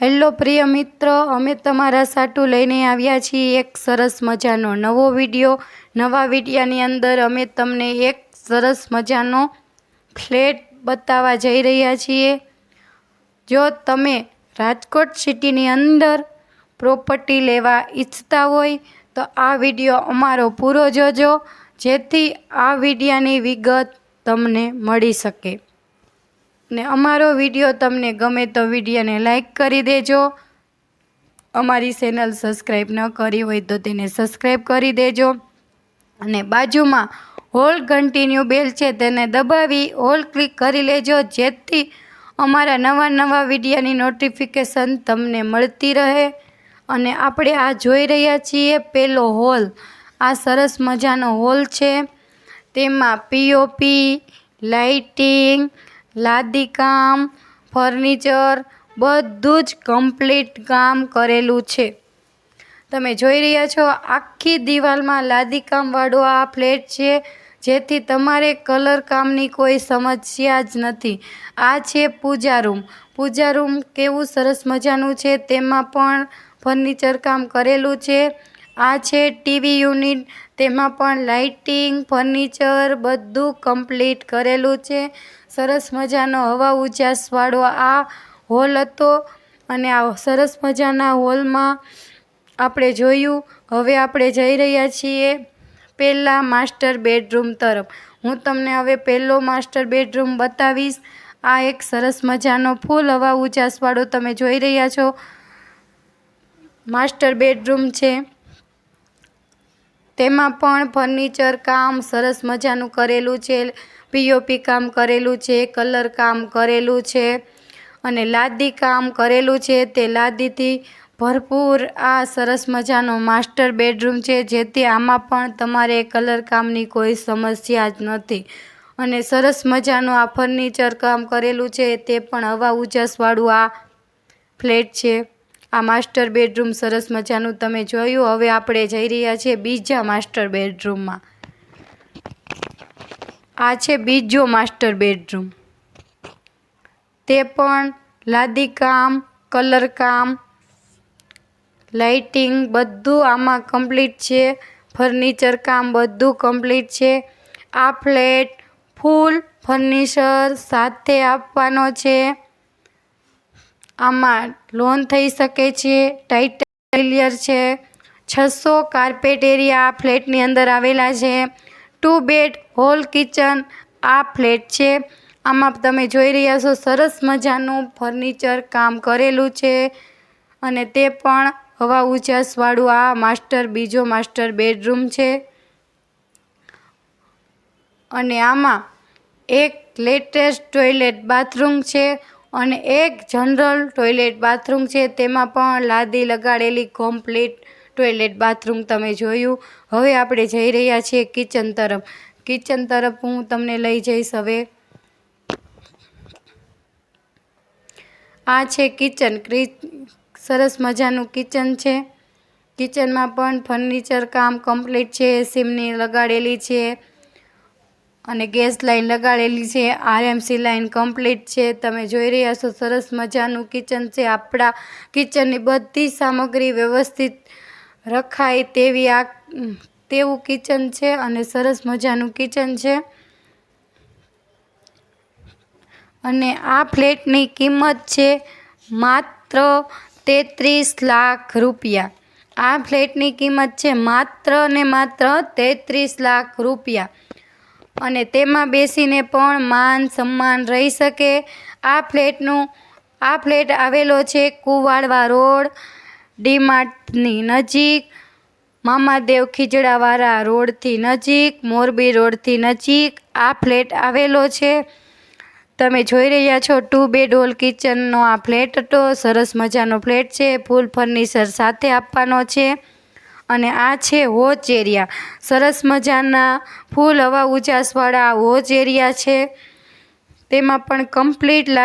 Hello પ્રિય મિત્રો, અમે તમારા સાટું લઈને આવ્યા છીએ એક સરસ મજાનો નવો વીડિયો. નવા વિડીયાની અંદર અમે તમને એક સરસ મજાનો ફ્લેટ બતાવવા જઈ રહ્યા છીએ. જો તમે રાજકોટ સિટીની અંદર પ્રોપર્ટી લેવા ઈચ્છતા હોય, તો આ વીડિયો અમારો પૂરો જોજો, જેથી આ વિડીયાની વિગત તમને મળી શકે. ને અમારો વીડિયો તમને ગમે તો વિડીયોને લાઈક કરી દેજો. અમારી ચેનલ સબસ્ક્રાઈબ ન કરી હોય તો તેને સબસ્ક્રાઈબ કરી દેજો. અને બાજુમાં હોલ કન્ટિન્યુ બેલ છે તેને દબાવી હોલ ક્લિક કરી લેજો. જેથી અમારા નવા નવા વિડીયાની નોટિફિકેશન તમને મળતી રહે. અને આપણે આ જોઈ રહ્યા છીએ પેલો હોલ. આ સરસ મજાનો હોલ છે. તેમાં પીઓપી લાઇટિંગ લાદી કામ ફર્નિચર, બધું જ કમ્પ્લીટ કામ કરેલું છે. તમે જોઈ રહ્યા છો, આખી દિવાલમાં લાદી કામવાળો આ ફ્લેટ છે, જેથી તમારે કલર કામની કોઈ સમસ્યા જ નથી. આ છે પૂજા રૂમ. પૂજા રૂમ કેવું સરસ મજાનું છે, તેમાં પણ ફર્નિચર કામ કરેલું છે. આ છે ટીવી યુનિટ, તેમાં પણ લાઇટિંગ, ફર્નિચર બધું કમ્પ્લીટ કરેલું છે. સરસ મજાનો હવા ઉજાસવાળો આ હોલ હતો અને આ સરસ મજાના હોલમાં આપણે જોયું, હવે આપણે જઈ રહ્યા છીએ પહેલાં માસ્ટર બેડરૂમ તરફ. હું તમને હવે પહેલો માસ્ટર બેડરૂમ બતાવીશ. આ એક સરસ મજાનો ફૂલ હવા ઉજાસવાળો તમે જોઈ રહ્યા છો. માસ્ટર બેડરૂમ છે. તેમાં પણ ફર્નિચર કામ, સરસ મજાનું કરેલું છે પીઓપી કામ કરેલું છે, કલર કામ કરેલું છે અને લાદી કામ કરેલું છે. તે લાદીથી ભરપૂર આ સરસ મજાનો માસ્ટર બેડરૂમ છે જેથી આમાં પણ તમારે કલર કામની કોઈ સમસ્યા જ નથી. અને સરસ મજાનું આ ફર્નિચર કામ કરેલું છે, તે પણ હવા ઉજાસવાળું આ ફ્લેટ છે. આ માસ્ટર બેડરૂમ સરસ મજાનું તમે જોયું. હવે આપણે જઈ રહ્યા છીએ બીજા માસ્ટર બેડરૂમમાં. આ છે બીજો માસ્ટર બેડરૂમ. તે પણ લાદીકામ કલરકામ લાઇટિંગ બધું આમાં કમ્પ્લીટ છે. ફર્નિચર કામ બધું કમ્પ્લીટ છે. આ ફ્લેટ ફૂલ ફર્નિચર સાથે આપવાનો છે. આમાં લોન થઈ શકે છે ટાઇટલિયર છે. છસો કાર્પેટ એરિયા ફ્લેટની અંદર આવેલા છે. ટુ બેડ હોલ કિચન આ ફ્લેટ છે. આમાં તમે જોઈ રહ્યા છો, સરસ મજાનું ફર્નિચર કામ કરેલું છે. અને તે પણ હવા ઉજાસવાળું આ માસ્ટર બીજો માસ્ટર બેડરૂમ છે. અને આમાં એક લેટેસ્ટ ટોયલેટ બાથરૂમ છે. અને એક જનરલ ટોયલેટ બાથરૂમ છે, તેમાં પણ લાદી લગાડેલી કોમ્પ્લીટ ટોયલેટ બાથરૂમ તમે જોયું. હવે આપણે જઈ રહ્યા છીએ કિચન તરફ. કિચન તરફ હું તમને લઈ જઈશ હવે. આ છે કિચન. સરસ મજાનું કિચન છે. કિચનમાં પણ ફર્નિચર કામ કમ્પ્લીટ છે, સિમની લગાડેલી છે. અને ગેસ લાઈન લગાડેલી છે. આરએમસી લાઈન કમ્પ્લીટ છે. તમે જોઈ રહ્યા છો, સરસ મજાનું કિચન છે. આપણા કિચનની બધી સામગ્રી વ્યવસ્થિત રખાય તેવી આ, તેવું કિચન છે અને સરસ મજાનું કિચન છે. અને આ ફ્લેટની કિંમત છે માત્ર તેત્રીસ લાખ રૂપિયા. આ ફ્લેટની કિંમત છે માત્ર ને માત્ર તેત્રીસ લાખ રૂપિયા. અને તેમાં બેસીને પણ માન સન્માન રહી શકે. આ ફ્લેટનું, આ ફ્લેટ આવેલો છે કુવાડવા રોડ, ડીમાર્ટની નજીક, મામાદેવ ખીજડાવાળા રોડથી નજીક, મોરબી રોડથી નજીક આ ફ્લેટ આવેલો છે. તમે જોઈ રહ્યા છો ટુ બેડ હોલ કિચનનો આ ફ્લેટ હતો સરસ મજાનો ફ્લેટ છે. ફૂલ ફર્નિચર સાથે આપવાનો છે. અને આ છે વોચ એરિયા સરસ મજાના ફૂલ હવા ઉજાસવાળા વોચ એરિયા છે. તેમાં પણ કમ્પ્લીટ